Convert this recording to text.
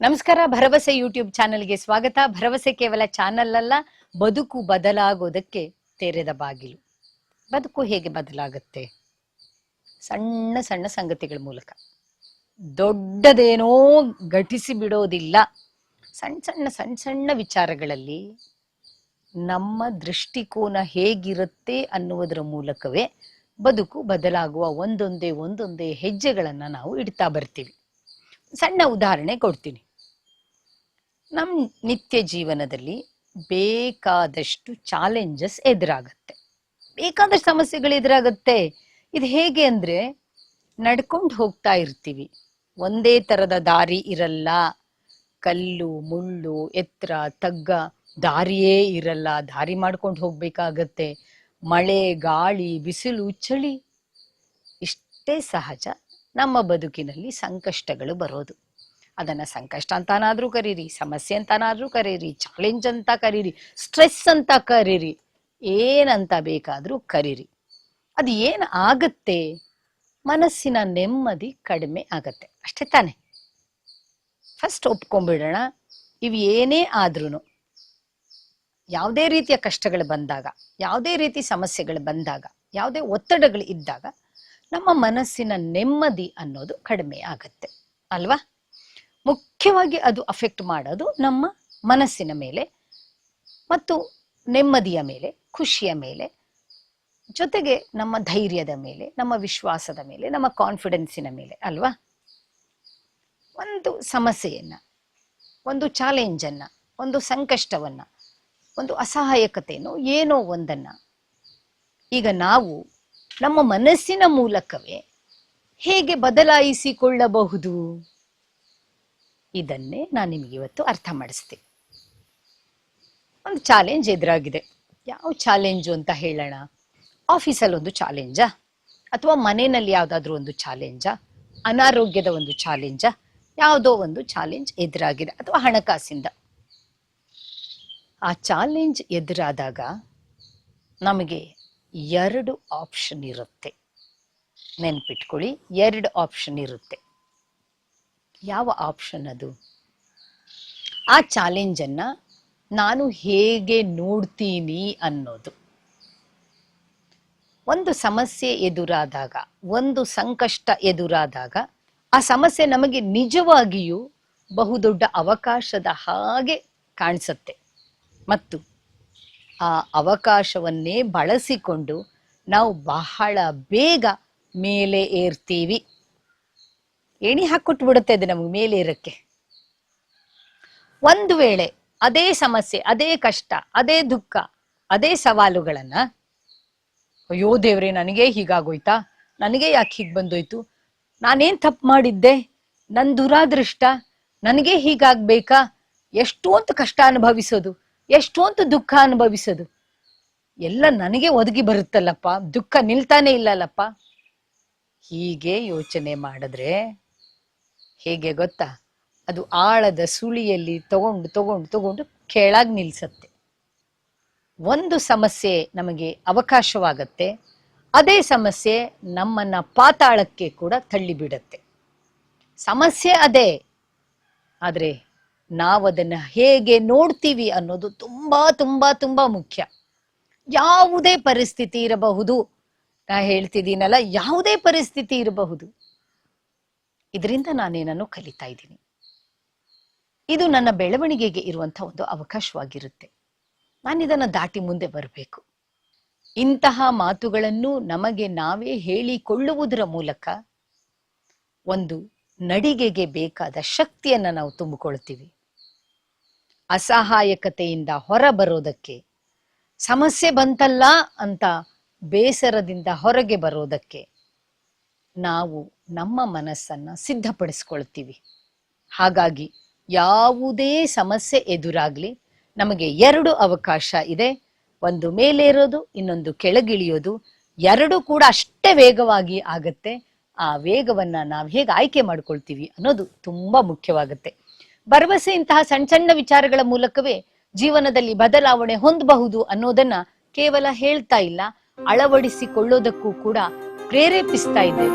ನಮಸ್ಕಾರ, ಭರವಸೆ ಯೂಟ್ಯೂಬ್ ಚಾನೆಲ್ಗೆ ಸ್ವಾಗತ. ಭರವಸೆ ಕೇವಲ ಚಾನಲ್ ಅಲ್ಲ, ಬದುಕು ಬದಲಾಗೋದಕ್ಕೆ ತೆರೆದ ಬಾಗಿಲು. ಬದುಕು ಹೇಗೆ ಬದಲಾಗುತ್ತೆ? ಸಣ್ಣ ಸಣ್ಣ ಸಂಗತಿಗಳ ಮೂಲಕ. ದೊಡ್ಡದೇನೋ ಘಟಿಸಿ ಬಿಡೋದಿಲ್ಲ. ಸಣ್ಣ ಸಣ್ಣ ಸಣ್ಣ ಸಣ್ಣ ವಿಚಾರಗಳಲ್ಲಿ ನಮ್ಮ ದೃಷ್ಟಿಕೋನ ಹೇಗಿರುತ್ತೆ ಅನ್ನುವುದರ ಮೂಲಕವೇ ಬದುಕು ಬದಲಾಗುವ ಒಂದೊಂದೇ ಒಂದೊಂದೇ ಹೆಜ್ಜೆಗಳನ್ನು ನಾವು ಇಡ್ತಾ ಬರ್ತೀವಿ. ಸಣ್ಣ ಉದಾಹರಣೆ ಕೊಡ್ತೀನಿ. ನಮ್ಮ ನಿತ್ಯ ಜೀವನದಲ್ಲಿ ಬೇಕಾದಷ್ಟು ಚಾಲೆಂಜಸ್ ಎದುರಾಗತ್ತೆ. ಬೇಕಾದಷ್ಟು ಸಮಸ್ಯೆಗಳು ಎದುರಾಗತ್ತೆ. ಇದು ಹೇಗೆ ಅಂದರೆ ನಡ್ಕೊಂಡು ಹೋಗ್ತಾ ಇರ್ತೀವಿ. ಒಂದೇ ತರದ ದಾರಿ ಇರಲ್ಲ. ಕಲ್ಲು, ಮುಳ್ಳು, ಎತ್ತರ, ತಗ್ಗ ದಾರಿಯೇ ಇರಲ್ಲ. ದಾರಿ ಮಾಡ್ಕೊಂಡು ಹೋಗ್ಬೇಕಾಗತ್ತೆ. ಮಳೆ, ಗಾಳಿ, ಬಿಸಿಲು, ಚಳಿ. ಇಷ್ಟೇ ಸಹಜ. ನಮ್ಮ ಬದುಕಿನಲ್ಲಿ ಸಂಕಷ್ಟಗಳು ಬರೋದು. ಅದನ್ನ ಸಂಕಷ್ಟ ಅಂತಾನಾದ್ರೂ ಕರೀರಿ, ಸಮಸ್ಯೆ ಅಂತಾನಾದ್ರೂ ಕರೀರಿ ಚಾಲೆಂಜ್ ಅಂತ ಕರೀರಿ ಸ್ಟ್ರೆಸ್ ಅಂತ ಕರೀರಿ, ಏನಂತ ಬೇಕಾದ್ರೂ ಕರೀರಿ. ಅದು ಏನ್ ಆಗತ್ತೆ? ಮನಸ್ಸಿನ ನೆಮ್ಮದಿ ಕಡಿಮೆ ಆಗತ್ತೆ. ಅಷ್ಟೇ ತಾನೆ. ಫಸ್ಟ್ ಒಪ್ಕೊಂಡ್ಬಿಡೋಣ ಇವು ಏನೇ ಆದ್ರೂ ಯಾವುದೇ ರೀತಿಯ ಕಷ್ಟಗಳು ಬಂದಾಗ, ಯಾವುದೇ ರೀತಿ ಸಮಸ್ಯೆಗಳು ಬಂದಾಗ, ಯಾವುದೇ ಒತ್ತಡಗಳು ಇದ್ದಾಗ, ನಮ್ಮ ಮನಸ್ಸಿನ ನೆಮ್ಮದಿ ಅನ್ನೋದು ಕಡಿಮೆ ಆಗತ್ತೆ. ಅಲ್ವಾ? ಮುಖ್ಯವಾಗಿ ಅದು ಅಫೆಕ್ಟ್ ಮಾಡೋದು ನಮ್ಮ ಮನಸ್ಸಿನ ಮೇಲೆ ಮತ್ತು ನೆಮ್ಮದಿಯ ಮೇಲೆ, ಖುಷಿಯ ಮೇಲೆ, ಜೊತೆಗೆ ನಮ್ಮ ಧೈರ್ಯದ ಮೇಲೆ, ನಮ್ಮ ವಿಶ್ವಾಸದ ಮೇಲೆ, ನಮ್ಮ ಕಾನ್ಫಿಡೆನ್ಸಿನ ಮೇಲೆ ಅಲ್ವಾ? ಒಂದು ಸಮಸ್ಯೆಯನ್ನ, ಒಂದು ಚಾಲೆಂಜನ್ನು ಒಂದು ಸಂಕಷ್ಟವನ್ನ, ಒಂದು ಅಸಹಾಯಕತೆಯನ್ನು ಏನೋ ಒಂದನ್ನ ಈಗ ನಾವು ನಮ್ಮ ಮನಸ್ಸಿನ ಮೂಲಕವೇ ಹೇಗೆ ಬದಲಾಯಿಸಿಕೊಳ್ಳಬಹುದು? ಇದನ್ನೇ ನಾನು ನಿಮಗೆ ಇವತ್ತು ಅರ್ಥ ಮಾಡಿಸ್ತೀನಿ. ಒಂದು ಚಾಲೆಂಜ್ ಎದುರಾಗಿದೆ. ಯಾವ ಚಾಲೆಂಜು ಅಂತ ಹೇಳೋಣ? ಆಫೀಸಲ್ಲಿ ಒಂದು ಚಾಲೆಂಜಾ ಅಥವಾ ಮನೆಯಲ್ಲಿ ಯಾವುದಾದ್ರೂ ಒಂದು ಚಾಲೆಂಜಾ ಅನಾರೋಗ್ಯದ ಒಂದು ಚಾಲೆಂಜಾ ಯಾವುದೋ ಒಂದು ಚಾಲೆಂಜ್ ಎದುರಾಗಿದೆ. ಅಥವಾ ಹಣಕಾಸಿಂದ. ಆ ಚಾಲೆಂಜ್ ಎದುರಾದಾಗ ನಮಗೆ ಎರಡು ಆಪ್ಷನ್ ಇರುತ್ತೆ. ನೆನ್ಪಿಟ್ಕೊಳ್ಳಿ, ಎರಡು ಆಪ್ಷನ್ ಇರುತ್ತೆ. ಯಾವ ಆಪ್ಷನ್ ಅದು? ಆ ಚಾಲೆಂಜನ್ನು ನಾನು ಹೇಗೆ ನೋಡ್ತೀನಿ ಅನ್ನೋದು. ಒಂದು ಸಮಸ್ಯೆ ಎದುರಾದಾಗ, ಒಂದು ಸಂಕಷ್ಟ ಎದುರಾದಾಗ, ಆ ಸಮಸ್ಯೆ ನಮಗೆ ನಿಜವಾಗಿಯೂ ಬಹುದೊಡ್ಡ ಅವಕಾಶದ ಹಾಗೆ ಕಾಣಿಸುತ್ತೆ. ಮತ್ತು ಆ ಅವಕಾಶವನ್ನೇ ಬಳಸಿಕೊಂಡು ನಾವು ಬಹಳ ಬೇಗ ಮೇಲೆ ಏರ್ತೀವಿ. ಎಣಿ ಹಾಕ್ಕೊಟ್ಟು ಬಿಡುತ್ತೆ ಅದು ನಮಗೆ ಮೇಲೆ ಇರಕ್ಕೆ ಒಂದು ವೇಳೆ ಅದೇ ಸಮಸ್ಯೆ, ಅದೇ ಕಷ್ಟ, ಅದೇ ದುಃಖ, ಅದೇ ಸವಾಲುಗಳನ್ನ, ಅಯ್ಯೋ ದೇವ್ರೆ, ನನಗೆ ಹೀಗಾಗೋಯ್ತಾ? ನನಗೆ ಯಾಕೆ ಹೀಗೆ ಬಂದೋಯ್ತು? ನಾನೇನ್ ತಪ್ಪು ಮಾಡಿದ್ದೆ? ನನ್ ದುರಾದೃಷ್ಟ? ನನಗೆ ಹೀಗಾಗ್ಬೇಕಾ? ಎಷ್ಟೊಂದು ಕಷ್ಟ ಅನುಭವಿಸೋದು, ಎಷ್ಟೊಂದು ದುಃಖ ಅನುಭವಿಸೋದು. ಎಲ್ಲ ನನಗೆ ಒದಗಿ ಬರುತ್ತಲ್ಲಪ್ಪ, ದುಃಖ ನಿಲ್ತಾನೆ ಇಲ್ಲಲ್ಲಪ್ಪ. ಹೀಗೆ ಯೋಚನೆ ಮಾಡಿದ್ರೆ ಹೇಗೆ ಗೊತ್ತಾ? ಅದು ಆಳದ ಸುಳಿಯಲ್ಲಿ ತಗೊಂಡು ತಗೊಂಡು ತಗೊಂಡು ಕೆಳಗೆ ನಿಲ್ಸತ್ತೆ. ಒಂದು ಸಮಸ್ಯೆ ನಮಗೆ ಅವಕಾಶವಾಗತ್ತೆ. ಅದೇ ಸಮಸ್ಯೆ ನಮ್ಮನ್ನ ಪಾತಾಳಕ್ಕೆ ಕೂಡ ತಳ್ಳಿಬಿಡತ್ತೆ. ಸಮಸ್ಯೆ ಅದೇ. ಆದ್ರೆ ನಾವದನ್ನ ಹೇಗೆ ನೋಡ್ತೀವಿ ಅನ್ನೋದು ತುಂಬಾ ತುಂಬಾ ತುಂಬಾ ಮುಖ್ಯ. ಯಾವುದೇ ಪರಿಸ್ಥಿತಿ ಇರಬಹುದು. ನಾ ಹೇಳ್ತಿದ್ದೀನಲ್ಲ, ಯಾವುದೇ ಪರಿಸ್ಥಿತಿ ಇರಬಹುದು. ಇದರಿಂದ ನಾನೇನನ್ನು ಕಲಿತಾ ಇದ್ದೀನಿ. ಇದು ನನ್ನ ಬೆಳವಣಿಗೆಗೆ ಇರುವಂತಹ ಒಂದು ಅವಕಾಶವಾಗಿರುತ್ತೆ. ನಾನು ಇದನ್ನ ದಾಟಿ ಮುಂದೆ ಬರಬೇಕು. ಇಂತಹ ಮಾತುಗಳನ್ನು ನಮಗೆ ನಾವೇ ಹೇಳಿಕೊಳ್ಳುವುದರ ಮೂಲಕ ಒಂದು ನಡಿಗೆಗೆ ಬೇಕಾದ ಶಕ್ತಿಯನ್ನ ನಾವು ತುಂಬಿಕೊಳ್ತೀವಿ. ಅಸಹಾಯಕತೆಯಿಂದ ಹೊರ ಬರೋದಕ್ಕೆ, ಸಮಸ್ಯೆ ಬಂತಲ್ಲ ಅಂತ ಬೇಸರದಿಂದ ಹೊರಗೆ ಬರೋದಕ್ಕೆ ನಾವು ನಮ್ಮ ಮನಸ್ಸನ್ನ ಸಿದ್ಧಪಡಿಸ್ಕೊಳ್ತೀವಿ. ಹಾಗಾಗಿ ಯಾವುದೇ ಸಮಸ್ಯೆ ಎದುರಾಗ್ಲಿ ನಮಗೆ ಎರಡು ಅವಕಾಶ ಇದೆ. ಒಂದು ಮೇಲೇರೋದು, ಇನ್ನೊಂದು ಕೆಳಗಿಳಿಯೋದು. ಎರಡು ಕೂಡ ಅಷ್ಟೇ ವೇಗವಾಗಿ ಆಗತ್ತೆ. ಆ ವೇಗವನ್ನ ನಾವು ಹೇಗೆ ಆಯ್ಕೆ ಮಾಡ್ಕೊಳ್ತೀವಿ ಅನ್ನೋದು ತುಂಬಾ ಮುಖ್ಯವಾಗುತ್ತೆ. ಭರವಸೆ ಇಂತಹ ಸಣ್ಣ ಸಣ್ಣ ವಿಚಾರಗಳ ಮೂಲಕವೇ ಜೀವನದಲ್ಲಿ ಬದಲಾವಣೆ ಹೊಂದಬಹುದು ಅನ್ನೋದನ್ನ ಕೇವಲ ಹೇಳ್ತಾ ಇಲ್ಲ. ಅಳವಡಿಸಿಕೊಳ್ಳೋದಕ್ಕೂ ಕೂಡ ಪ್ರೇರೇಪಿಸ್ತಾ ಇದೆ.